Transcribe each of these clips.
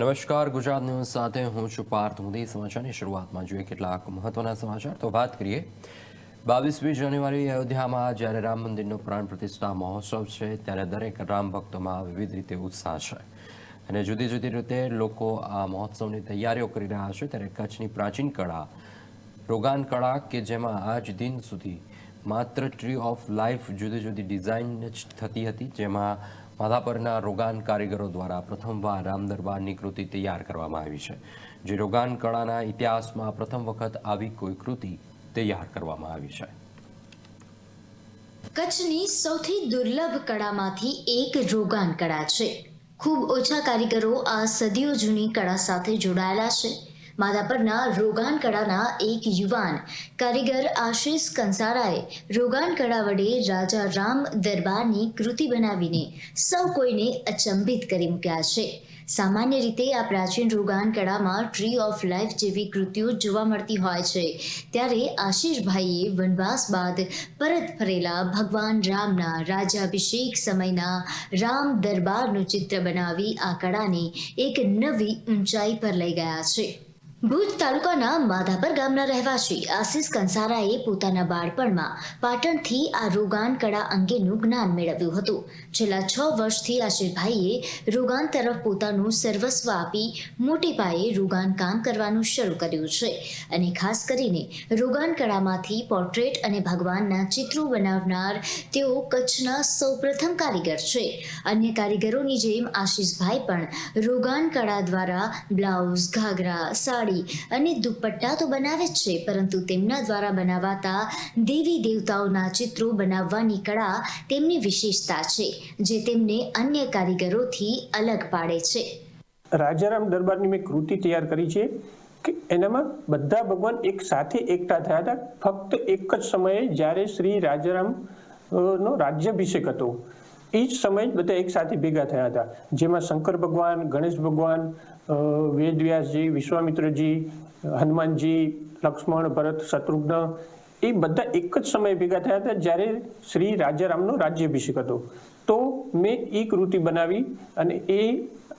નમસ્કાર, ગુજરાત ન્યૂઝ સાથે હું છું પાર્થ મોદી સમાચારની શરૂઆતમાં જોઈએ કેટલાક મહત્વના સમાચાર. તો વાત કરીએ, બાવીસમી જાન્યુઆરી અયોધ્યામાં જ્યારે રામ મંદિરનો પ્રાણ પ્રતિષ્ઠા મહોત્સવ છે, ત્યારે દરેક રામ ભક્તોમાં વિવિધ રીતે ઉત્સાહ છે. અને જુદી જુદી રીતે લોકો આ મહોત્સવની તૈયારીઓ કરી રહ્યા છે. ત્યારે કચ્છની પ્રાચીન કળા, રોગાન કળા, કે જેમાં આજ દિન સુધી માત્ર ટ્રી ઓફ લાઈફ જુદી જુદી ડિઝાઇન જ થતી હતી, જેમાં માધાપરના રોગાન કારીગરો દ્વારા પ્રથમવાર રામ દરબારની કૃતિ તૈયાર કરવામાં આવી છે. જે રોગાન કળાના ઇતિહાસમાં પ્રથમ વખત આવી કોઈ કૃતિ તૈયાર કરવામાં આવી છે. કચ્છની સૌથી દુર્લભ કળામાંથી એક રોગાન કળા છે. ખૂબ ઓછા કારીગરો આ સદીઓ જૂની કળા સાથે જોડાયેલા છે. માધાપરના રોગાનકળાના એક યુવાન, કારીગર આશિષ કંસારાએ રોગાનકળા વડે રાજા રામ દરબારની કૃતિ બનાવીને સૌ કોઈને અચંબિત કરી મૂક્યા છે. સામાન્ય રીતે આ પ્રાચીન રોગાન કળામાં ટ્રી ઓફ લાઈફ જેવી કૃતિઓ જોવા મળતી હોય છે. ત્યારે આશીષભાઈએ વનવાસ બાદ પરત ફરેલા ભગવાન રામના રાજાભિષેક સમયના રામ દરબારનું ચિત્ર બનાવી આ કળાને એક નવી ઊંચાઈ પર લઈ ગયા છે. ભુજ તાલુકાના માધાપર ગામના રહેવાસી આશિષ કંસારાએ પોતાના બાળપણમાં પાટણથી આ રોગાન કળા અંગેનું જ્ઞાન મેળવ્યું હતું. છેલ્લા છ વર્ષથી આશિષભાઈએ રોગાન તરફ પોતાનું સર્વસ્વ આપી મોટે પાયે રોગાન કામ કરવાનું શરૂ કર્યું છે. અને ખાસ કરીને રોગાન કળામાંથી પોર્ટ્રેટ અને ભગવાનના ચિત્રો બનાવનાર તેઓ કચ્છના સૌપ્રથમ કારીગર છે. અન્ય કારીગરોની જેમ આશિષભાઈ પણ રોગાન કળા દ્વારા બ્લાઉઝ, ઘાઘરા, સાડી અને દુપટ્ટા તો બનાવે જ છે, પરંતુ તેમના દ્વારા બનાવાતા દેવી દેવતાઓના ચિત્રો બનાવવાની કળા તેમની વિશેષતા છે. જે તેમને અન્ય કારીગરોથી અલગ પાડે છે. રાજારામ દરબારની મેં કૃતિ તૈયાર કરી છે કે એનામાં બધા ભગવાન એક સાથે એકઠા થયા હતા. ફક્ત એક જ સમયે જ્યારે શ્રી રાજારામ નો રાજ્યાભિષેક હતો, એ જ સમયે બધા એક સાથે ભેગા થયા હતા. જેમાં શંકર ભગવાન, ગણેશ ભગવાન વેદવ્યાસજી, વિશ્વામિત્રજી, હનુમાનજી, લક્ષ્મણ, ભરત, શત્રુઘ્ન, એ બધા એક જ સમયે ભેગા થયા હતા જ્યારે શ્રી રાજારામનો રાજ્યાભિષેક હતો. તો મેં એ કૃતિ બનાવી અને એ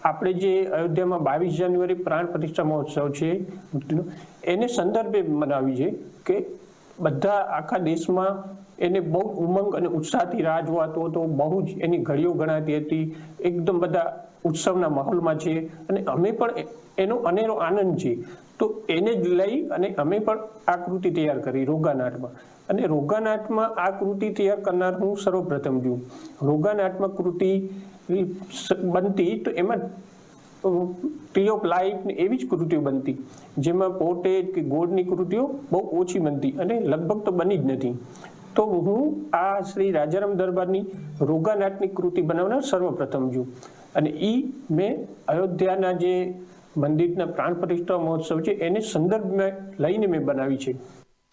આપણે જે અયોધ્યામાં બાવીસ જાન્યુઆરી પ્રાણ પ્રતિષ્ઠા મહોત્સવ છે, એને સંદર્ભે મનાવી છે કે બધા આખા દેશમાં એને બહુ ઉમંગ અને ઉત્સાહથી રાહ જોવાતો હતો, બહુ જ એની ઘડીઓ ગણાતી હતી, એકદમ બધા ઉત્સવના માહોલમાં છે અને અમે પણ એનો અનેરો આનંદ છે. તો એને જ લઈ અને અમે પણ આ કૃતિ તૈયાર કરી રોગાનાટમાં અને રોગાનાટમાં આ કૃતિ તૈયાર કરનાર હું સર્વપ્રથમ છું. રોગાનાટમાં કૃતિ બનતી તો એમાં ટ્રી ઓફ લાઈફ ને એવી જ કૃતિઓ બનતી, જેમાં પોર્ટ્રેટ કે ગોળની કૃતિઓ બહુ ઓછી બનતી અને લગભગ તો બની જ નથી. તો હું આ શ્રી રાજારામ દરબારની રોગાનાટની કૃતિ બનાવનાર સર્વપ્રથમ છું. અને એ મેં અયોધ્યાના જે મંદિરના પ્રાણ પ્રતિષ્ઠા મહોત્સવ છે, એને સંદર્ભમાં લઈને મેં બનાવી છે.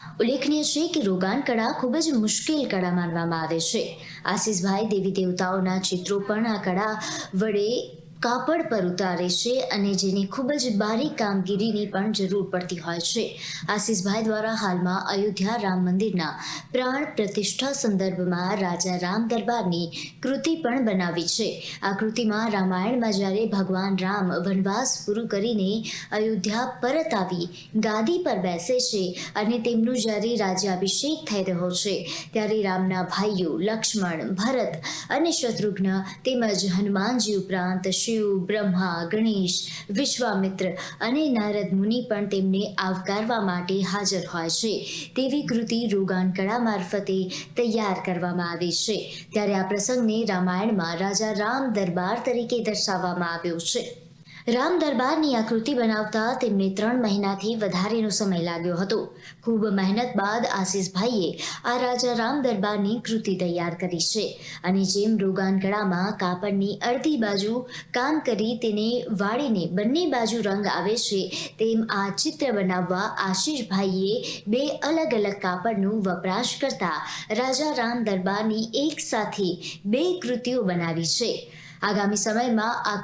ઉલ્લેખનીય છે કે રોગાન કળા ખૂબ જ મુશ્કેલ કળા માનવામાં આવે છે. આશીષભાઈ દેવી દેવતાઓના ચિત્રો પણ આ કળા વડે કાપડ પર ઉતારે છે અને જેની ખૂબ જ બારીક કામગીરીની પણ જરૂર પડતી હોય છે. આશીષભાઈ દ્વારા હાલમાં અયોધ્યા રામ મંદિરના પ્રાણ પ્રતિષ્ઠા સંદર્ભમાં રાજા રામ દરબારની કૃતિ પણ બનાવી છે. આ કૃતિમાં રામાયણમાં જ્યારે ભગવાન રામ વનવાસ પૂરું કરીને અયોધ્યા પરત આવી ગાદી પર બેસે છે અને તેમનું જ્યારે રાજ્યાભિષેક થઈ રહ્યો છે, ત્યારે રામના ભાઈઓ લક્ષ્મણ, ભરત અને શત્રુઘ્ન તેમજ હનુમાનજી ઉપરાંત શિવ, બ્રહ્મા, ગણેશ, વિશ્વામિત્ર અને નારદ મુનિ પણ તેમને આવકારવા માટે હાજર હોય છે. તેવી કૃતિ રોગાન કળા મારફતે તૈયાર કરવામાં આવી છે. ત્યારે આ પ્રસંગને રામાયણમાં રાજા રામ દરબાર તરીકે દર્શાવવામાં આવ્યો છે. રામ દરબારની આ કૃતિ બનાવતા તેમને ત્રણ મહિનાથી વધારેનો સમય લાગ્યો હતો. ખૂબ મહેનત બાદ આશીષભાઈએ આ રાજા રામ દરબારની કૃતિ તૈયાર કરી છે અને જેમ રોગાન ગળામાં કાપડની અડધી બાજુ કામ કરી તેને વાળીને બંને બાજુ રંગ આવે છે, તેમ આ ચિત્ર બનાવવા આશીષભાઈએ બે અલગ અલગ કાપડનું વપરાશ કરતા રાજા રામ દરબારની એક સાથે બે કૃતિઓ બનાવી છે. આગામી સમયમાં આ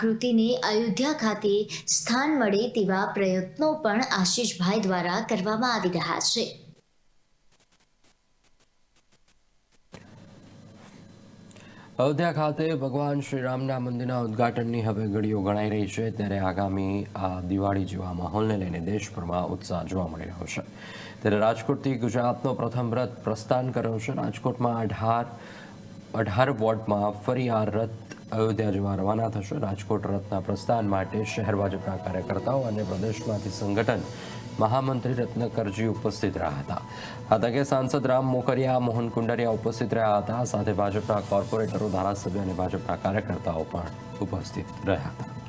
અયોધ્યા ખાતે સ્થાન મળે તેવા પ્રયત્નો પણ આશીષભાઈ દ્વારા કરવામાં આવી રહ્યા છે. અયોધ્યા ખાતે ભગવાન શ્રીરામના મંદિરના ઉદ્ઘાટનની હવે ઘડીઓ ગણાઈ રહી છે. ત્યારે આગામી, આ દિવાળી જેવા માહોલને લઈને દેશભરમાં ઉત્સાહ જોવા મળી રહ્યો છે. ત્યારે રાજકોટથી ગુજરાતનો પ્રથમ રથ પ્રસ્થાન કર્યો છે. રાજકોટમાં અઢાર અઢાર વોર્ડમાં ફરી આ રથ અયોધ્યા જવા રવાના થશે. રાજકોટ રથના પ્રસ્થાન માટે શહેર ભાજપના કાર્યકર્તાઓ અને પ્રદેશમાંથી સંગઠન, મહામંત્રી રત્નકરજી ઉપસ્થિત રહ્યા હતા. આ તકે સાંસદ રામ મોકરિયા, મોહન કુંડરિયા ઉપસ્થિત રહ્યા હતા. સાથે ભાજપના કોર્પોરેટરો, ધારાસભ્ય અને ભાજપના કાર્યકર્તાઓ પણ ઉપસ્થિત રહ્યા હતા.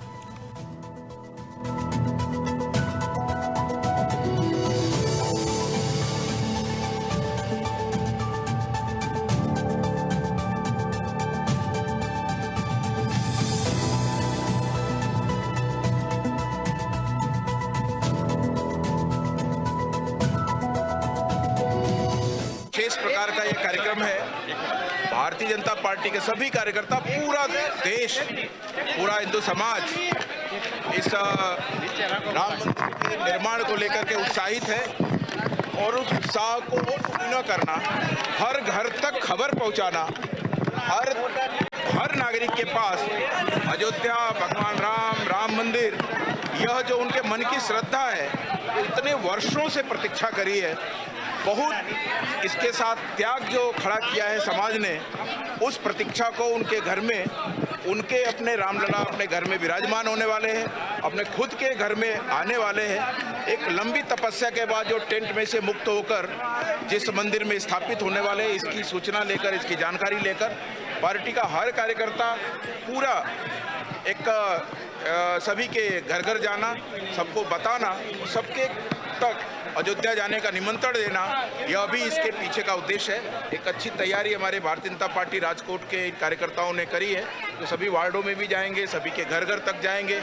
विशेष प्रकार का ये कार्यक्रम है। भारतीय जनता पार्टी के सभी कार्यकर्ता, पूरा देश, पूरा हिंदू समाज इस राम मंदिर के निर्माण को लेकर के उत्साहित है और उस उत्साह को पूर्ण करना, हर घर तक खबर पहुंचाना, हर हर नागरिक के पास अयोध्या, भगवान राम राम मंदिर, यह जो उनके मन की श्रद्धा है, इतने वर्षों से प्रतीक्षा करी है बहुत इसके साथ त्याग जो खड़ा किया है समाज ने, उस प्रतीक्षा को उनके घर में, उनके अपने रामलला अपने घर में विराजमान होने वाले हैं, अपने खुद के घर में आने वाले हैं। एक लंबी तपस्या के बाद जो टेंट में से मुक्त होकर, जिस मंदिर में स्थापित होने वाले हैं, इसकी सूचना लेकर, इसकी जानकारी लेकर, पार्टी का हर कार्यकर्ता पूरा एक सभी के घर घर जाना, सबको बताना, सबके तक अयोध्या जाने का निमंत्रण देना, यह भी इसके पीछे का उद्देश्य है। एक अच्छी तैयारी हमारे भारतीय जनता पार्टी राजकोट के कार्यकर्ताओं ने करी है। जो सभी वार्डों में भी जाएँगे, सभी के घर घर तक जाएँगे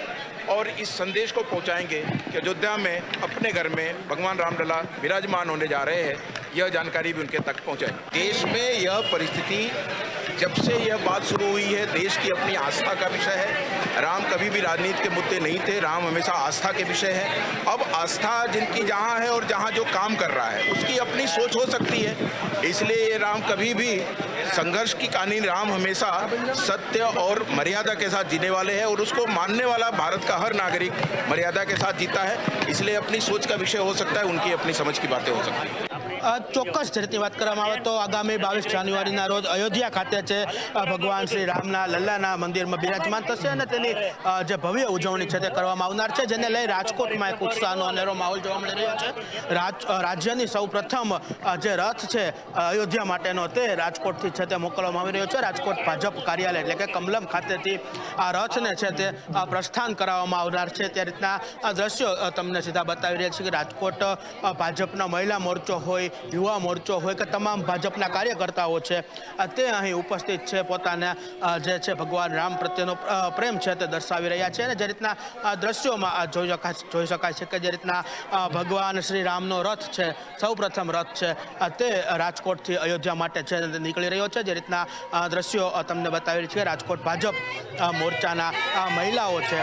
और इस संदेश को पहुंचाएँगे कि अयोध्या में, अपने घर में भगवान रामलला विराजमान होने जा रहे हैं। यह जानकारी भी उनके तक पहुंचाएँगे देश में यह परिस्थिति जब से यह बात शुरू हुई है, देश की अपनी आस्था का विषय है। राम कभी भी राजनीति के मुद्दे नहीं थे, राम हमेशा आस्था के विषय है। अब आस्था जिनकी जहाँ है और जहाँ जो काम कर रहा है, उसकी अपनी सोच हो सकती है। इसलिए ये राम कभी भी संघर्ष की कहानी, राम हमेशा सत्य और मर्यादा के साथ जीने वाले हैं और उसको मानने वाला भारत का हर नागरिक मर्यादा के साथ जीता है। इसलिए अपनी सोच का विषय हो सकता है, उनकी अपनी समझ की बातें हो सकती हैं। ચોક્કસ ઝડપી વાત કરવામાં આવે તો આગામી બાવીસ જાન્યુઆરીના રોજ અયોધ્યા ખાતે છે ભગવાન શ્રી રામના લલ્લાના મંદિરમાં બિરાજમાન થશે અને તેની જે ભવ્ય ઉજવણી છે તે કરવામાં આવનાર છે, જેને લઈ રાજકોટમાં એક ઉત્સાહનો અનેરો માહોલ જોવા મળી રહ્યો છે. રાજ રાજ્યની સૌ પ્રથમ જે રથ છે અયોધ્યા માટેનો તે રાજકોટથી છે તે મોકલવામાં આવી રહ્યો છે. રાજકોટ ભાજપ કાર્યાલય એટલે કે કમલમ ખાતેથી આ રથને છે તે પ્રસ્થાન કરાવવામાં આવનાર છે. તે રીતના આ દ્રશ્યો તમને સીધા બતાવી રહ્યા છે કે રાજકોટ ભાજપનો મહિલા મોરચો હોય યુવા મોરચો હોય કે તમામ ભાજપના કાર્યકર્તાઓ છે તે અહીં ઉપસ્થિત છે, પોતાના જે છે ભગવાન રામ પ્રત્યેનો પ્રેમ છે તે દર્શાવી રહ્યા છે અને જે રીતના દ્રશ્યોમાં જોઈ શકાય જોઈ શકાય છે કે જે રીતના ભગવાન શ્રી રામનો રથ છે, સૌ પ્રથમ રથ છે તે રાજકોટથી અયોધ્યા માટે છે નીકળી રહ્યો છે, જે રીતના દ્રશ્યો તમને બતાવી છે રાજકોટ ભાજપ મોરચાના મહિલાઓ છે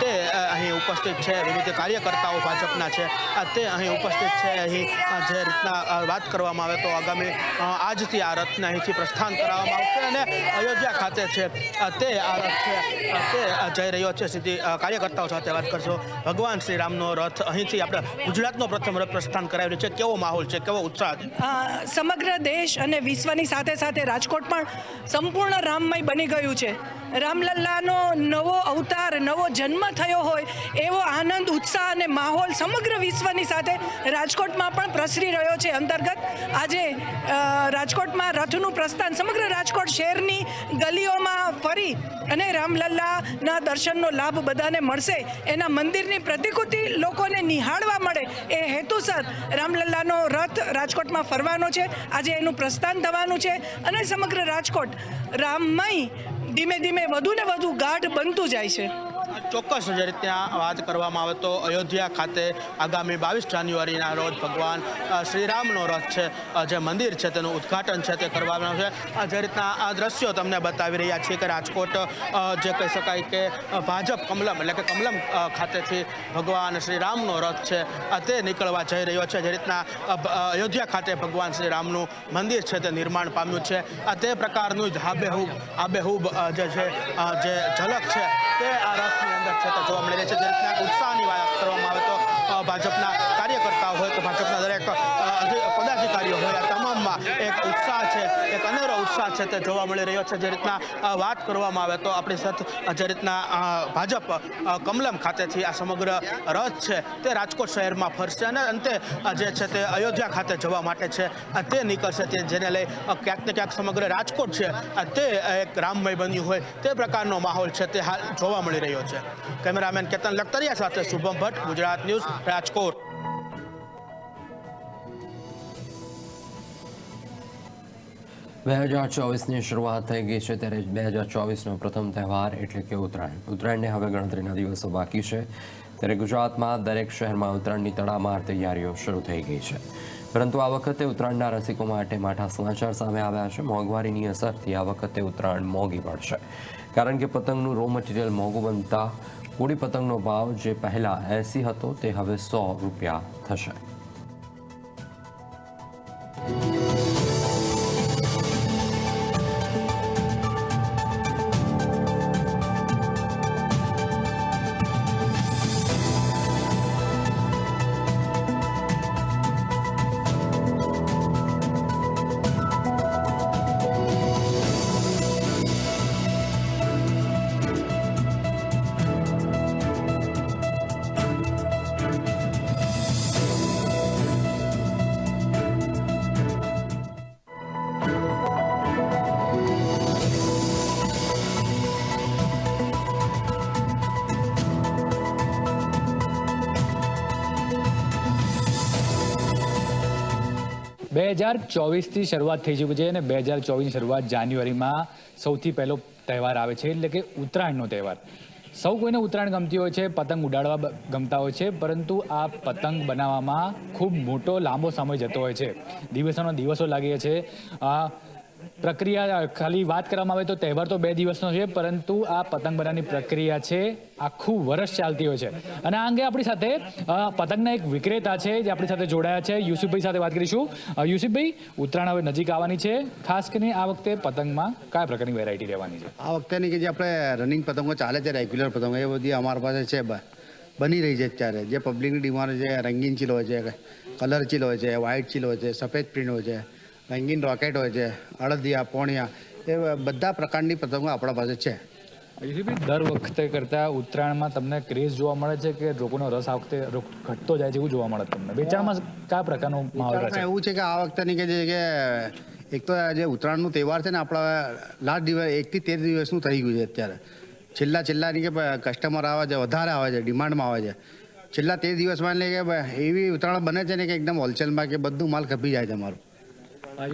તે અહીં ઉપસ્થિત છે, વિવિધ કાર્યકર્તાઓ ભાજપના છે તે અહીં ઉપસ્થિત છે, અહીં જે રીતના વાત કરવામાં આવે તો આગામી આજથી આ રથને અહીંથી પ્રસ્થાન કરાવવામાં આવશે અને અયોધ્યા ખાતે છે તે આ રથ છે તે જઈ રહ્યો છે. સીધી કાર્યકર્તાઓ સાથે વાત કરશો. ભગવાન શ્રી રામનો રથ અહીંથી આપણે ગુજરાતનો પ્રથમ રથ પ્રસ્થાન કરાવી છે. કેવો માહોલ છે? કેવો ઉત્સાહ છે? સમગ્ર દેશ અને વિશ્વની સાથે સાથે રાજકોટ પણ સંપૂર્ણ રામમય બની ગયું છે. રામલલ્લાનો નવો અવતાર, નવો જન્મ થયો હોય, એવો આનંદ, ઉત્સાહ અને માહોલ સમગ્ર વિશ્વની સાથે રાજકોટમાં પણ પ્રસરી રહ્યો છે. અંતર્ગત આજે રાજકોટમાં રથનું પ્રસ્થાન, સમગ્ર રાજકોટ શહેરની ગલીઓમાં ફરી અને રામલલ્લાના દર્શનનો લાભ બધાને મળશે. એના મંદિરની પ્રતિકૃતિ લોકોને નિહાળવા મળે એ હેતુસર રામલલ્લાનો રથ રાજકોટમાં ફરવાનો છે. આજે એનું પ્રસ્થાન થવાનું છે અને સમગ્ર રાજકોટ રામમય ધીમે ધીમે વધુ ને વધુ ગાઢ બનતું જાય છે. ચોક્કસ જે રીતના વાત કરવામાં આવે તો અયોધ્યા ખાતે આગામી બાવીસ જાન્યુઆરીના રોજ ભગવાન શ્રીરામનો રથ છે જે મંદિર છે તેનું ઉદ્ઘાટન છે તે કરવામાં છે. જે રીતના આ દ્રશ્યો તમને બતાવી રહ્યા છીએ કે રાજકોટ જે કહી શકાય કે ભાજપ કમલમ એટલે કે કમલમ ખાતેથી ભગવાન શ્રીરામનો રથ છે તે નીકળવા જઈ રહ્યો છે. જે રીતના અયોધ્યા ખાતે ભગવાન શ્રીરામનું મંદિર છે તે નિર્માણ પામ્યું છે. તે પ્રકારનું જ આબેહૂબ આબેહૂબ જે છે જે ઝલક છે તે આ અંદર જોવા મળી રહી છે. જે રીતના ઉત્સાહની વાત કરવામાં આવે તો ભાજપના કાર્યકર્તાઓ હોય તો ભાજપના દરેક પદાધિકારીઓ હોય તમામમાં એક ઉત્સાહ છે, એક અનેરો ઉત્સાહ છે તે જોવા મળી રહ્યો છે. જે રીતના વાત કરવામાં આવે તો આપણી સાથે જે રીતના ભાજપ કમલમ ખાતેથી આ સમગ્ર રથ છે તે રાજકોટ શહેરમાં ફરશે અને અંતે જે છે તે અયોધ્યા ખાતે જવા માટે છે. તે નીકળશે તે જેને લઈ ક્યાંક ને ક્યાંક સમગ્ર રાજકોટ છે તે એક રામમય બન્યું હોય તે પ્રકારનો માહોલ છે તે હાલ જોવા મળી રહ્યો છે. કેમેરામેન કેતન લખતરિયા સાથે શુભમ ભટ્ટ, ગુજરાત ન્યૂઝ, રાજકોટ. બે હજાર ચોવીસની શરૂઆત થઈ ગઈ છે ત્યારે બે હજાર ચોવીસનો પ્રથમ તહેવાર એટલે કે ઉત્તરાયણ. ઉત્તરાયણને હવે ગણતરીના દિવસો બાકી છે. ત્યારે ગુજરાતમાં દરેક શહેરમાં ઉત્તરાયણની તડામાર તૈયારીઓ શરૂ થઈ ગઈ છે. પરંતુ આ વખતે ઉત્તરાયણના રસિકો માટે માઠા સમાચાર સામે આવ્યા છે. મોંઘવારીની અસરથી આ વખતે ઉત્તરાયણ મોંઘી પડશે કારણ કે પતંગનું રો મટીરિયલ મોંઘું બનતા કોડી પતંગનો ભાવ જે પહેલાં એંસી હતો, તે હવે સો રૂપિયા થશે. બે હજાર ચોવીસથી શરૂઆત થઈ ચૂકી છે અને બે હજાર ચોવીસની શરૂઆત જાન્યુઆરીમાં સૌથી પહેલો તહેવાર આવે છે એટલે કે ઉત્તરાયણનો તહેવાર. સૌ કોઈને ઉત્તરાયણ ગમતી હોય છે, પતંગ ઉડાડવા ગમતા હોય છે, પરંતુ આ પતંગ બનાવવામાં ખૂબ મોટો લાંબો સમય જતો હોય છે. દિવસોનો દિવસો લાગે છે. પ્રક્રિયા ખાલી વાત કરવામાં આવે તો તહેવાર તો બે દિવસનો છે, પરંતુ આ પતંગ બનાવવાની પ્રક્રિયા છે, આખું વર્ષ ચાલતી હોય છે. અને આ અંગે આપણી સાથે પતંગના એક વિક્રેતા છે, જે આપણી સાથે જોડાયા છે. યુસુફભાઈ સાથે વાત કરીશું. યુસુફભાઈ, ઉત્તરાયણ હવે નજીક આવવાની છે. ખાસ કરીને આ વખતે પતંગમાં કયા પ્રકારની વેરાયટી રહેવાની છે? આ વખતેની કે જે આપણે રનિંગ પતંગો ચાલે છે રેગ્યુલર પતંગો, એ બધી અમારી પાસે છે બની રહી છે અત્યારે. જે પબ્લિકની ડિમાન્ડ છે, રંગીન ચીલ હોય છે કલર ચીલ હોય છે વ્હાઇટ ચીલ હોય છે, સફેદ પ્રિન્ટ હોય છે. રંગીન રોકેટ હોય છે અડદિયા પોણિયા એ બધા પ્રકારની પતંગો આપણા પાસે છે. દર વખતે કરતાં ઉત્તરાયણમાં તમને ક્રેઝ જોવા મળે છે કે લોકોનો રસ આ વખતે ઘટતો જાય છે એવું જોવા મળે છે તમને? વેચાણમાં કયા પ્રકારનો માહોલ રહે છે એવું છે કે આ વખતેની કે જે કે એક તો જે ઉત્તરાયણનું તહેવાર છે ને આપણા લાસ્ટ દિવસ એકથી તેર દિવસનું થઈ ગયું છે અત્યારે. છેલ્લા છેલ્લાની કે કસ્ટમર આવે છે વધારે આવે છે ડિમાન્ડમાં આવે છે. છેલ્લા તેર દિવસમાં એટલે કે એવી ઉત્તરાયણ બને છે ને કે એકદમ હોલસેલમાં કે બધું માલ ખપી જાય છે અમારું. અ,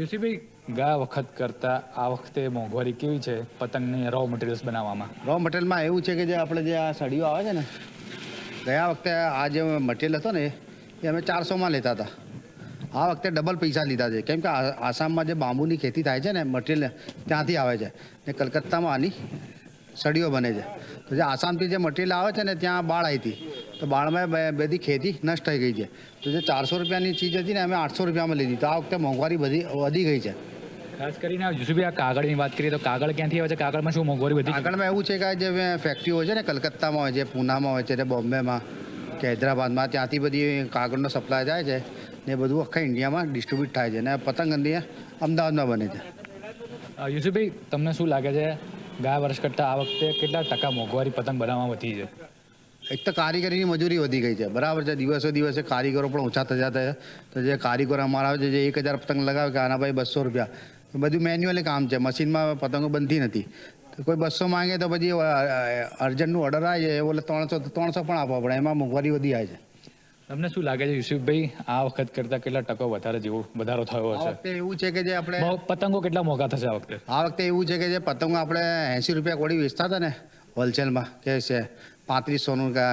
ગયા વખત કરતાં આ વખતે મોંઘવારી કેવી છે પતંગની રો મટીરિયલ્સ બનાવવામાં? રો મટીરિયલમાં એવું છે કે જે આપણે જે આ સળીઓ આવે છે ને ગયા વખતે આ જે મટીરિયલ હતો ને એ અમે ચારસોમાં લેતા હતા. આ વખતે ડબલ પૈસા લીધા છે. કેમ કે આસામમાં જે બાંબુની ખેતી થાય છે ને મટીરિયલ ત્યાંથી આવે છે. ને કલકત્તામાં આની સળીઓ બને છે. તો જે આસામથી જે મટીરિયલ આવે છે ને ત્યાં બાળ આવી હતી. તો બાળમાં બધી ખેતી નષ્ટ થઈ ગઈ છે. તો જે ચારસો રૂપિયાની ચીજ હતી ને અમે આઠસો રૂપિયામાં લીધી. તો આ વખતે મોંઘવારી બધી વધી ગઈ છે. ખાસ કરીને આ યુસુફભાઈ આ કાગળની વાત કરીએ તો કાગળ ક્યાંથી આવે છે? કાગળમાં શું મોંઘવારી વધી કાગળમાં એવું છે કે જે ફેક્ટરી હોય છે ને કલકત્તામાં હોય છે પુનામાં હોય છે ને બોમ્બેમાં કે હૈદરાબાદમાં ત્યાંથી બધી કાગળનો સપ્લાય થાય છે ને બધું આખા ઇન્ડિયામાં ડિસ્ટ્રીબ્યુટ થાય છે ને પતંગ અહીંયા અમદાવાદમાં બને છે. યુસુભાઈ તમને શું લાગે છે? ગયા વર્ષ કરતાં આ વખતે કેટલા ટકા મોંઘવારી પતંગ બનાવવામાં વધી છે? એક તો કારીગરીની મજૂરી વધી ગઈ છે. બરાબર છે, દિવસે દિવસે કારીગરો પણ ઓછા થતા છે. તો જે કારીગરો અમારા આવે છે, જે એક હજાર પતંગ લગાવે કે આના ભાઈ બસો રૂપિયા. બધું મેન્યુઅલી કામ છે, મશીનમાં પતંગો બનતી નથી. કોઈ બસો માંગે તો પછી અર્જન્ટનું ઓર્ડર આવે છે, એ બોલે ત્રણસો ત્રણસો પણ આપવા પડે, એમાં મોંઘવારી વધી આવે છે. તમને શું લાગે છે યુસુફભાઈ આ વખત કરતાં કેટલા ટકો વધારે જેવો વધારો થયો છે વખતે એવું છે કે જે આપણે પતંગો કેટલા મોંઘા થશે આ વખતે? આ વખતે એવું છે કે જે પતંગો આપણે એંસી રૂપિયા કોડી વેચતા હતા ને હોલસેલમાં કે છે પાંત્રીસોનું કે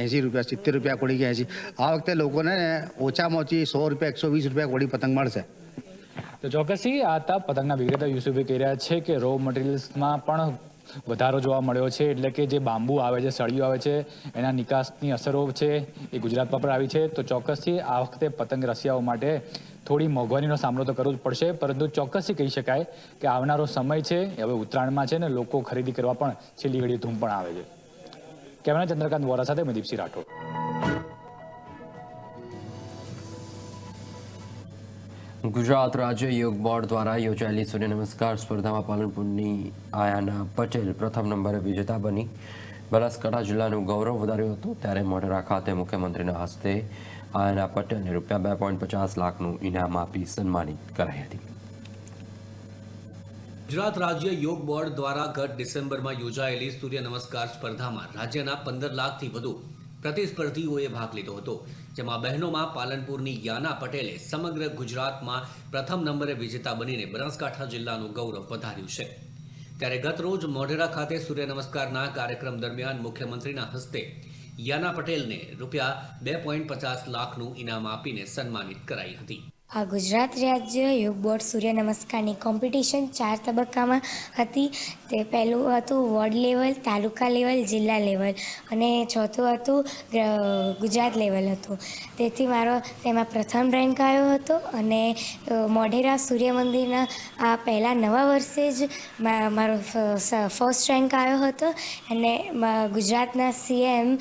એંસી રૂપિયા સિત્તેર રૂપિયા કોડી કે એંસી. આ વખતે લોકોને ઓછામાં ઓછી સો રૂપિયા એકસો વીસ રૂપિયા કોડી પતંગ મળશે. તો ચોક્કસથી આ હતા પતંગના વિક્રેતા યુસુફી કહી રહ્યા છે કે રો મટીરિયલ્સમાં પણ વધારો જોવા મળ્યો છે, એટલે કે જે બાંબુ આવે છે, સળિયું આવે છે, એના નિકાસની અસરો છે, એ ગુજરાતમાં પણ આવી છે. તો ચોક્કસથી આ વખતે પતંગ રસિયાઓ માટે થોડી મોંઘવારીનો સામનો તો કરવો જ પડશે, પરંતુ ચોક્કસથી કહી શકાય કે આવનારો સમય છે હવે ઉત્તરાયણમાં છે ને લોકો ખરીદી કરવા પણ છેલ્લી ઘડી ધૂમ પણ આવે છે. કેમેરા ચંદ્રકાંત વોરા સાથે મેં દીપસિંહ રાઠોડ. ગુજરાત રાજ્ય યોગ બોર્ડ દ્વારા યોજાયેલી સૂર્ય નમસ્કાર સ્પર્ધામાં પાલનપુરની આયાના પટેલ પ્રથમ નંબરે વિજેતા બની. બનાસકાંઠા જિલ્લાનું ગૌરવ વધાર્યું હતું ત્યારે મોઢેરા ખાતે મુખ્યમંત્રીના હસ્તે આયાના પટેલને રૂપિયા બે પોઈન્ટ પચાસ લાખનું ઇનામ આપી સન્માનિત કરાઈ હતી. ગુજરાત રાજ્ય યોગ બોર્ડ દ્વારા ગત ડિસેમ્બરમાં યોજાયેલી સૂર્ય નમસ્કાર સ્પર્ધામાં રાજ્યના પંદર લાખથી વધુ પ્રતિસ્પર્ધીઓએ ભાગ લીધો હતો, જેમાં બહેનોમાં પાલનપુરની યાના પટેલે સમગ્ર ગુજરાતમાં પ્રથમ નંબરે વિજેતા બનીને બનાસકાંઠા જિલ્લાનું ગૌરવ વધાર્યું છે. ત્યારે ગત રોજ મોઢેરા ખાતે સૂર્ય નમસ્કારના કાર્યક્રમ દરમિયાન મુખ્યમંત્રીના હસ્તે યાના પટેલને રૂપિયા બે પોઈન્ટ પચાસ લાખનું ઇનામ આપીને સન્માનિત કરાઈ હતી. આ ગુજરાત રાજ્ય યોગ બોર્ડ સૂર્ય નમસ્કારની કોમ્પિટિશન ચાર તબક્કામાં હતી. તે પહેલું હતું વોર્ડ લેવલ, તાલુકા લેવલ, જિલ્લા લેવલ અને ચોથું હતું ગુજરાત લેવલ હતું. તેથી મારો તેમાં પ્રથમ રેન્ક આવ્યો હતો અને મોઢેરા સૂર્ય મંદિરના આ પહેલાં નવા વર્ષે જ મારો ફર્સ્ટ રેન્ક આવ્યો હતો. અને ગુજરાતના સીએમ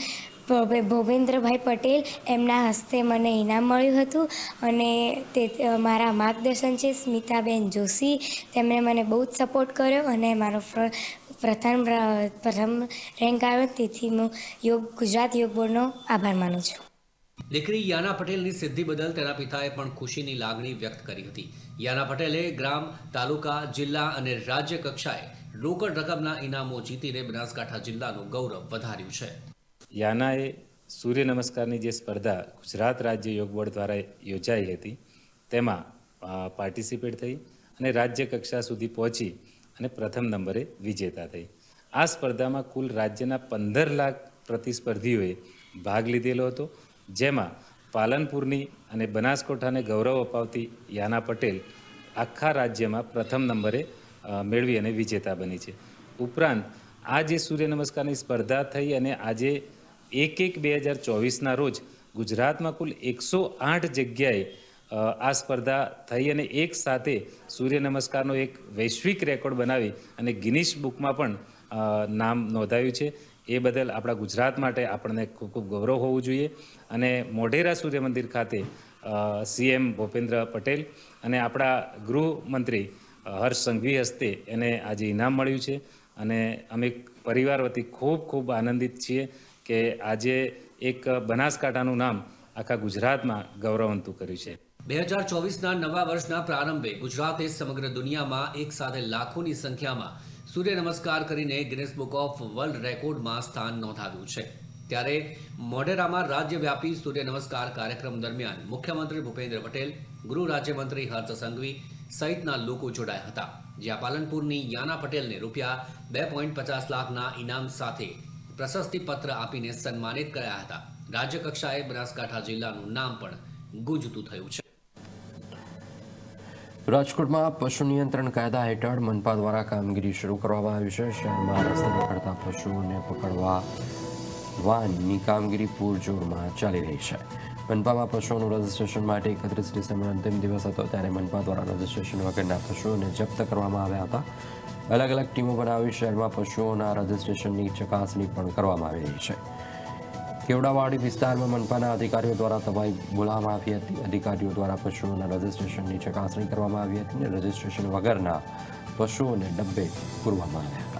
ભૂપેન્દ્રભાઈ પટેલ એમના હસ્તે મને ઇનામ મળ્યું હતું અને તે મારા માર્ગદર્શન છે સ્મિતાબેન જોશી. તેમણે મને બહુ જ સપોર્ટ કર્યો અને મારો પ્રથમ પ્રથમ રેન્ક આવ્યો. તેથી હું યોગ, ગુજરાત યોગ બોર્ડનો આભાર માનું છું. દીકરી યાના પટેલની સિદ્ધિ બદલ તેના પિતાએ પણ ખુશીની લાગણી વ્યક્ત કરી હતી. યાના પટેલે ગ્રામ, તાલુકા, જિલ્લા અને રાજ્ય કક્ષાએ રોકડ રકમના ઇનામો જીતીને બનાસકાંઠા જિલ્લાનું ગૌરવ વધાર્યું છે. યાનાએ સૂર્ય નમસ્કારની જે સ્પર્ધા ગુજરાત રાજ્ય યોગ બોર્ડ દ્વારા યોજાઈ હતી, તેમાં પાર્ટિસિપેટ થઈ અને રાજ્ય કક્ષા સુધી પહોંચી અને પ્રથમ નંબરે વિજેતા થઈ. આ સ્પર્ધામાં કુલ રાજ્યના પંદર લાખ પ્રતિસ્પર્ધીઓએ ભાગ લીધેલો હતો, જેમાં પાલનપુરની અને બનાસકોઠાને ગૌરવ અપાવતી યાના પટેલ આખા રાજ્યમાં પ્રથમ નંબરે મેળવી અને વિજેતા બની છે. ઉપરાંત, આ જે સૂર્ય નમસ્કારની સ્પર્ધા થઈ અને આજે એક એક બે હજાર ચોવીસના રોજ ગુજરાતમાં કુલ એકસો આઠ જગ્યાએ આ સ્પર્ધા થઈ અને એક સાથે સૂર્ય નમસ્કારનો એક વૈશ્વિક રેકોર્ડ બનાવી અને ગિનિશ બુકમાં પણ નામ નોંધાયું છે. એ બદલ આપણા ગુજરાત માટે આપણને ખૂબ ખૂબ ગૌરવ હોવું જોઈએ. અને મોઢેરા સૂર્ય મંદિર ખાતે સીએમ ભૂપેન્દ્ર પટેલ અને આપણા ગૃહમંત્રી હર્ષ સંઘવી હસ્તે એને આજે ઇનામ મળ્યું છે. અને અમે પરિવાર વતી ખૂબ ખૂબ આનંદિત છીએ. કે આજે એક બનાસકાંઠાનું નામ આખા ગુજરાતમાં ગૌરવંતું કર્યું છે. બે હજાર ચોવીસના નવા વર્ષના પ્રારંભે ગુજરાતે સમગ્ર દુનિયામાં એક સાથે લાખોની સંખ્યામાં સૂર્ય નમસ્કાર કરીને ગિનેસ બુક ઓફ વર્લ્ડ રેકોર્ડમાં સ્થાન નોંધાવ્યું છે. ત્યારે મોઢેરામાં રાજ્યવ્યાપી સૂર્ય નમસ્કાર કાર્યક્રમ દરમિયાન મુખ્યમંત્રી ભૂપેન્દ્ર પટેલ, ગૃહ રાજ્યમંત્રી હર્ષ સંઘવી સહિતના લોકો જોડાયા હતા. જ્યાં પાલનપુરની યાના પટેલને રૂપિયા બે પોઈન્ટ પચાસ લાખના ઇનામ સાથે પ્રશસ્તિ પત્ર આપીને સન્માનિત કર્યા હતા. રાજ્યકક્ષાએ બનાસકાંઠા જિલ્લાનું નામ પણ ગુંજતું થયું છે. રાજકોટમાં પશુ નિયંત્રણ કાયદા હેઠળ મનપા દ્વારા કામગીરી શરૂ કરવામાં આવી છે. શહેરમાં રસ્તે પકડતા પશુઓને પકડવા વાનની કામગીરી પૂરજોરમાં ચાલી રહી છે. મનપામાં પશુઓનું રજીસ્ટ્રેશન માટે એકત્રીસ ડિસેમ્બર અંતિમ દિવસ હતો, ત્યારે મનપા દ્વારા રજીસ્ટ્રેશન વગરના પશુઓને જપ્ત કરવામાં આવ્યા હતા. અલગ અલગ ટીમો બનાવી શહેરમાં પશુઓના રજીસ્ટ્રેશનની ચકાસણી પણ કરવામાં આવી રહી છે. કેવડાવાડી વિસ્તારમાં મનપાના અધિકારીઓ દ્વારા તવાઈ બોલાવવામાં આવી હતી. અધિકારીઓ દ્વારા પશુઓના રજીસ્ટ્રેશનની ચકાસણી કરવામાં આવી હતી અને રજીસ્ટ્રેશન વગરના પશુઓને ડબ્બે પૂરવામાં આવ્યા.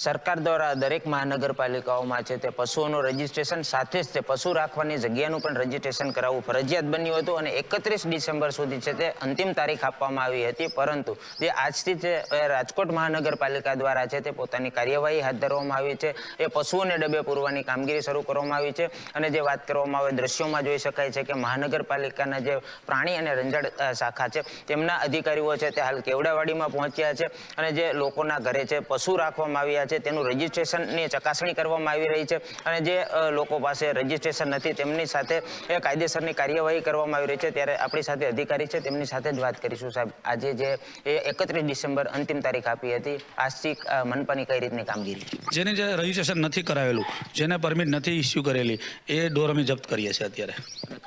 સરકાર દ્વારા દરેક મહાનગરપાલિકાઓમાં છે તે પશુઓનું રજીસ્ટ્રેશન સાથે જ તે પશુ રાખવાની જગ્યાનું પણ રજીસ્ટ્રેશન કરાવવું ફરજિયાત બન્યું હતું અને એકત્રીસ ડિસેમ્બર સુધી છે તે અંતિમ તારીખ આપવામાં આવી હતી, પરંતુ જે આજથી જે રાજકોટ મહાનગરપાલિકા દ્વારા છે તે પોતાની કાર્યવાહી હાથ ધરવામાં આવી છે, એ પશુઓને ડબે પૂરવાની કામગીરી શરૂ કરવામાં આવી છે અને જે વાત કરવામાં આવે દ્રશ્યોમાં જોઈ શકાય છે કે મહાનગરપાલિકાના જે પ્રાણી અને રંજાડ શાખા છે તેમના અધિકારીઓ છે તે હાલ કેવડાવાડીમાં પહોંચ્યા છે અને જે લોકોના ઘરે છે પશુ રાખવામાં આવ્યા છે તેનું રજીસ્ટ્રેશનની ચકાસણી કરવામાં આવી રહી છે અને જે લોકો પાસે રજીસ્ટ્રેશન નથી, તેમની સાથે કાયદેસરની કાર્યવાહી કરવામાં આવી રહી છે. ત્યારે આપણી સાથે અધિકારી છે, તેમની સાથે જ વાત કરીશું, સાહેબ. આજે જે, એ એકત્રીસ ડિસેમ્બર અંતિમ તારીખ આપી હતી આજથી મનપાની કઈ રીતની કામગીરી? જેને જે રજીસ્ટ્રેશન નથી કરાવેલું, જેને પરમિટ નથી ઇસ્યુ કરેલી, એ ડોર અમે જપ્ત કરીએ છીએ અત્યારે.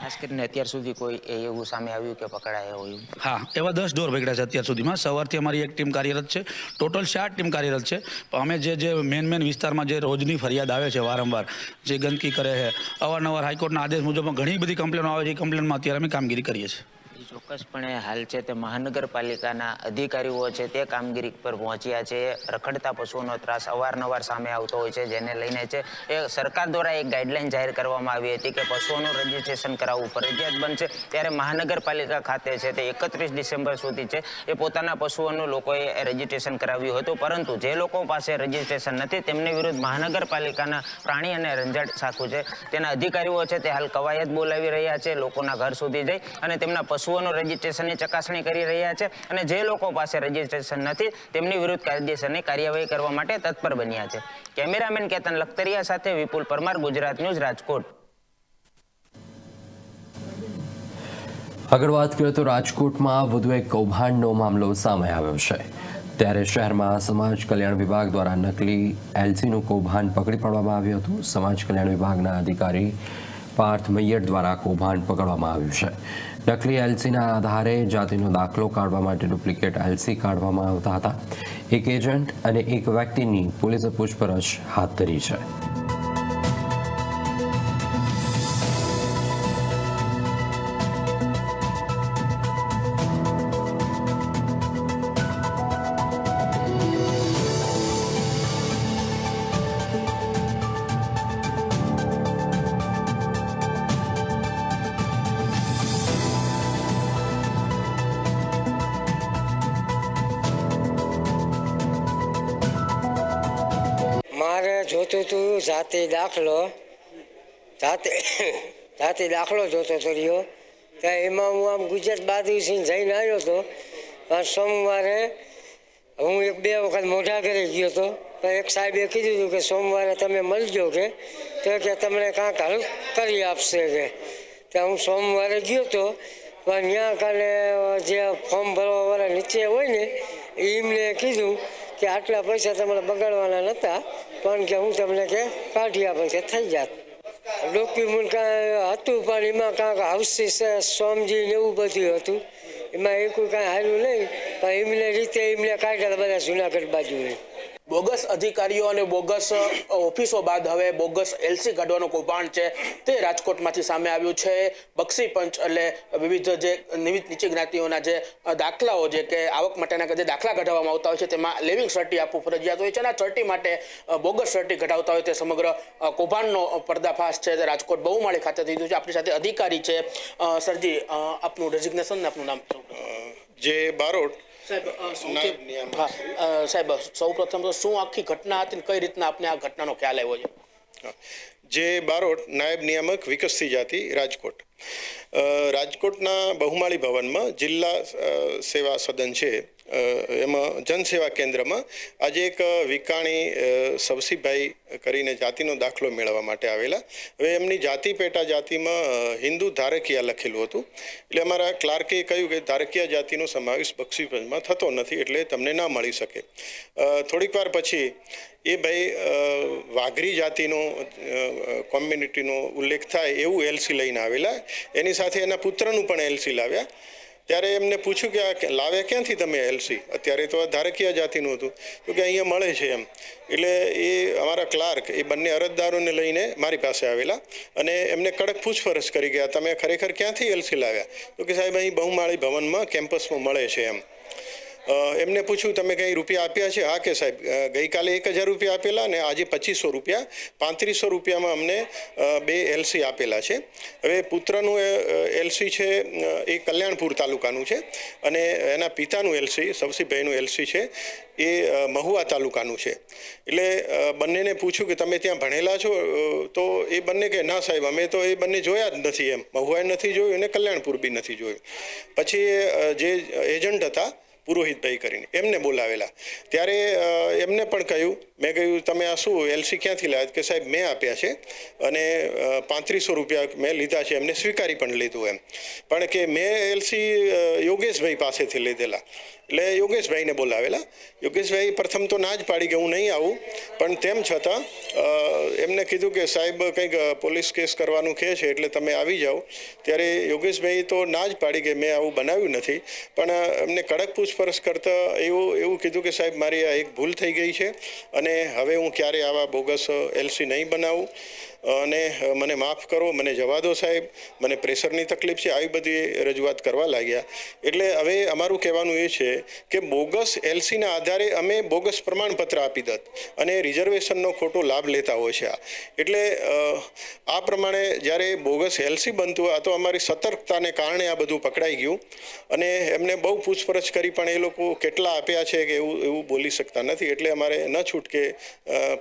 ખાસ કરીને અત્યાર સુધી કોઈ એવું સામે આવ્યું કે પકડાયા હોય હા, એવા દસ ડોર પકડ્યા છે અત્યાર સુધીમાં. સવારથી અમારી એક ટીમ કાર્યરત છે. ટોટલ ચાર ટીમ કાર્યરત છે. અમે જે જે મેન મેન વિસ્તારમાં જે રોજની ફરિયાદ આવે છે વારંવાર, જે ગંદકી કરે છે, અવારનવાર હાઈકોર્ટના આદેશ મુજબ ઘણી બધી કમ્પ્લેનો આવે છે. એ કમ્પ્લેનમાં અત્યારે અમે કામગીરી કરીએ છીએ. ચોક્કસપણે હાલ છે તે મહાનગરપાલિકાના અધિકારીઓ છે તે કામગીરી પર પહોંચ્યા છે. રખડતા પશુઓનો ત્રાસ અવારનવાર સામે આવતો હોય છે, જેને લઈને છે એ સરકાર દ્વારા એક ગાઈડલાઈન જાહેર કરવામાં આવી હતી કે પશુઓનું રજીસ્ટ્રેશન કરાવવું ફરજિયાત બનશે. ત્યારે મહાનગરપાલિકા ખાતે છે તે એકત્રીસ ડિસેમ્બર સુધી છે એ પોતાના પશુઓનું લોકોએ રજીસ્ટ્રેશન કરાવ્યું હતું. પરંતુ જે લોકો પાસે રજીસ્ટ્રેશન નથી, તેમની વિરુદ્ધ મહાનગરપાલિકાના પ્રાણી અને રંજાડ શાખું છે. તેના અધિકારીઓ છે તે હાલ કવાયત બોલાવી રહ્યા છે, લોકોના ઘર સુધી જઈ અને તેમના પશુઓનું રજીસ્ટ્રેશનની ચકાસણી કરી રહ્યા છે અને જે લોકો પાસે રજીસ્ટ્રેશન નથી, તેમની વિરુદ્ધ કાયદેસરની કાર્યવાહી કરવા માટે તત્પર બન્યા છે. કેમેરામેન કેતન લખતરિયા સાથે વિપુલ પરમાર, ગુજરાત ન્યૂઝ, રાજકોટ. આગળ વાત કરીએ તો રાજકોટમાં વધુ એક કૌભાંડનો મામલો સામે આવ્યો છે. ત્યારે શહેરમાં સમાજ કલ્યાણ વિભાગ દ્વારા નકલી એલસીનું કૌભાંડ પકડી પાડવામાં આવ્યું હતું. સમાજ કલ્યાણ વિભાગના અધિકારી પાર્થ મૈયર દ્વારા કૌભાંડ પકડવામાં આવ્યું છે. નકલી એલસીના આધારે જાતિનો દાખલો કાઢવા માટે ડુપ્લિકેટ એલસી કાઢવામાં આવતા હતા. એક એજન્ટ અને એક વ્યક્તિની પોલીસે પૂછપરછ હાથ ધરી છે. મારે જાતે દાખલો, જાતે જાતે દાખલો જોતો હતો રહ્યો. ત્યાં એમાં હું આમ ગુજરાત બાજુ જઈને આવ્યો હતો પણ સોમવારે હું એક બે વખત મોઢા ઘરે ગયો હતો તો એક સાહેબે કીધું હતું કે સોમવારે તમે મળજો કે, તો કે તમને કાંઈક હેલ્પ કરી આપશે કે. ત્યાં હું સોમવારે ગયો હતો પણ ત્યાં કાલે જે ફોર્મ ભરવાવાળા નીચે હોય ને એમને કીધું કે આટલા પૈસા તમારે બગાડવાના નહોતા પણ કે હું તમને કે કાઢી આપે કે થઈ જાત. ડોક્યુમેન્ટ કાંઈ હતું, પણ એમાં કાંઈક હાઉસી છે સોમજી ને એવું બધું હતું. એમાં એ કોઈ હાર્યું નહીં, પણ એમને રીતે એમને કાઢ્યા બધા જુનાગઢ બાજુ બોગસ અધિકારીઓ અને બોગસ ઓફિસો બાદ હવે બોગસ એલસી કાઢવાનું કૌભાંડ છે. તે રાજકોટમાંથી સામે આવ્યું છે. બક્ષી પંચ એટલે વિવિધ જે નીચી જ્ઞાતિઓના જે દાખલાઓ જે કે આવક માટેના જે દાખલા કઢાવવામાં આવતા હોય છે, તેમાં લિવિંગ સર્ટી આપવું ફરજિયાત હોય છે અને સર્ટી માટે બોગસ સર્ટી કઢાવતા હોય તે સમગ્ર કૌભાંડનો પર્દાફાશ છે. તે રાજકોટ બહુમાળી ખાતે થઈ છે. આપણી સાથે અધિકારી છે. સરજી આપનું ડેઝિગ્નેશન આપનું નામ જે બારોટ સાહેબ સૌથી હા સાહેબ સૌપ્રથમ તો શું આખી ઘટના હતી ને કઈ રીતના આપને આ ઘટનાનો ખ્યાલ આવ્યો છે? જે બારોટ નાયબ નિયામક વિકસતી જાતિ રાજકોટ. રાજકોટના બહુમાળી ભવનમાં જિલ્લા સેવા સદન છે. એમાં જનસેવા કેન્દ્રમાં આજે એક વિકાણી સવસીભાઈ કરીને જાતિનો દાખલો મેળવવા માટે આવેલા. હવે એમની જાતિ પેટા જાતિમાં હિન્દુ ધારકિયા લખેલું હતું. એટલે અમારા ક્લાર્કે કહ્યું કે ધારકિયા જાતિનો સમાવેશ બક્ષીપંચમાં થતો નથી એટલે તમને ના મળી શકે. થોડીક વાર પછી એ ભાઈ વાઘરી જાતિનો કોમ્યુનિટીનો ઉલ્લેખ થાય એવું એલસી લઈને આવેલા. એની સાથે એના પુત્રનું પણ એલસી લાવ્યા. ત્યારે એમને પૂછ્યું કે આ લાવે ક્યાંથી તમે એલસી અત્યારે તો આ ધારકીય જાતિનું હતું. તો કે અહીંયા મળે છે એમ. એટલે એ અમારા ક્લાર્ક, એ બંને અરજદારોને લઈને મારી પાસે આવેલા અને એમને કડક પૂછપરછ કરી ગયા તમે ખરેખર ક્યાંથી એલસી લાવ્યા? તો કે સાહેબ, અહીં બહુમાળી ભવનમાં કેમ્પસમાં મળે છે એમ. એમને પૂછ્યું, તમે કંઈ રૂપિયા આપ્યા છે? હા કે સાહેબ ગઈકાલે એક હજાર રૂપિયા આપેલા અને આજે પચીસો રૂપિયા, પાંત્રીસો રૂપિયામાં અમને બે એલસી આપેલા છે. હવે પુત્રનું એલસી છે એ કલ્યાણપુર તાલુકાનું છે અને એના પિતાનું એલસી સવસીભાઈનું એલસી છે, એ મહુવા તાલુકાનું છે. એટલે બંનેને પૂછ્યું કે, તમે ત્યાં ભણેલા છો? તો એ બંને કે, ના સાહેબ, અમે તો એ બંને જોયા જ નથી એમ. મહુવાએ નથી જોયું અને કલ્યાણપુર બી નથી જોયું. પછી જે એજન્ટ હતા પુરોહિતભાઈ કરીને એમને બોલાવેલા. ત્યારે એમને પણ કહ્યું, મેં કહ્યું, તમે આ શું એલસી ક્યાંથી લાવ્યા? કે સાહેબ, મેં આપ્યા છે અને પાંત્રીસો રૂપિયા મેં લીધા છે, એમને સ્વીકારી પણ લીધું એમ. પણ કે મેં એલસી યોગેશભાઈ પાસેથી લીધેલા. એટલે યોગેશભાઈને બોલાવેલા. યોગેશભાઈ પ્રથમ તો ના જ પાડી કે હું નહીં આવું, પણ તેમ છતાં એમને કીધું કે સાહેબ કંઈક પોલીસ કેસ કરવાનું કહે છે એટલે તમે આવી જાઓ. ત્યારે યોગેશભાઈ તો ના જ પાડી કે મેં આવું બનાવ્યું નથી. પણ એમને કડક પૂછપરછ કરતાં એવું એવું કીધું કે સાહેબ મારી આ એક ભૂલ થઈ ગઈ છે અને હવે હું ક્યારે આવા બોગસ એલસી નહીં બનાવું. અને મને માફ કરો, મને જવા દો સાહેબ. મને પ્રેશરની તકલીફ છે, આવી બધી રજૂઆત કરવા લાગ્યા. એટલે હવે અમારું કહેવાનું એ છે કે બોગસ એલસીના આધારે અમે બોગસ પ્રમાણપત્ર આપી દત અને રિઝર્વેશનનો ખોટો લાભ લેતા હોય છે આ. એટલે આ પ્રમાણે જ્યારે બોગસ એલસી બનતું આ તો અમારી સતર્કતાને કારણે આ બધું પકડાઈ ગયું. અને એમને બહુ પૂછપરછ કરી પણ એ લોકો કેટલા આપ્યા છે કે એવું એવું બોલી શકતા નથી. એટલે અમારે ન છૂટકે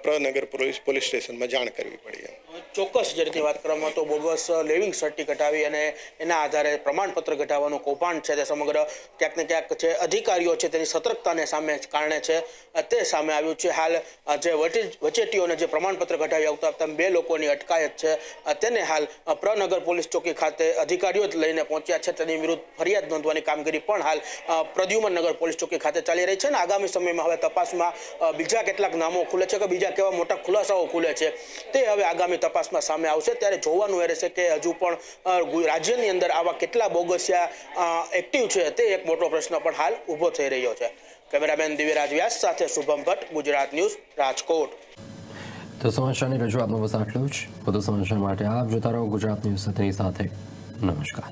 પ્રનગર પોલીસ પોલીસ સ્ટેશનમાં જાણ કરવી પડી એમ. ચોક્કસ જે રીતની વાત કરવામાં તો બોગસ લિવિંગ સર્ટિફિકેટ ઘટાવી અને એના આધારે પ્રમાણપત્ર ઘટાડવાનું કૌભાંડ છે તે સમગ્ર ક્યાંક ને ક્યાંક જે અધિકારીઓ છે તેની સતર્કતાને સામે કારણે છે. તે સામે આવ્યું છે હાલ જે વચેટીઓને જે પ્રમાણપત્ર ઘટાવી આવતા આવતા બે લોકોની અટકાયત છે. તેને હાલ પ્રનગર પોલીસ ચોકી ખાતે અધિકારીઓ જ લઈને પહોંચ્યા છે. તેની વિરુદ્ધ ફરિયાદ નોંધવાની કામગીરી પણ હાલ પ્રદ્યુમન નગર પોલીસ ચોકી ખાતે ચાલી રહી છે અને આગામી સમયમાં હવે તપાસમાં બીજા કેટલાક નામો ખુલે છે કે બીજા કેવા મોટા ખુલાસાઓ ખુલે છે. તે હવે આગામી તપાસમાં સામે આવશે. ત્યારે જોવાનું એ રહેશે કે હજુ પણ રાજ્યની અંદર આવા કેટલા બોગસિયા એક્ટિવ છે તે એક મોટો પ્રશ્ન પણ હાલ ઊભો થઈ રહ્યો છે. કેમેરામેન દિવ્યરાજ વ્યાસ સાથે શુભમ ભટ્ટ, ગુજરાત ન્યૂઝ, રાજકોટ. તો સમાચારની રજૂઆતનો બસ આટલું જ. વધુ સમાચાર માટે આપ જોતા રહો ગુજરાત ન્યૂઝ સાથેની સાથે. નમસ્કાર.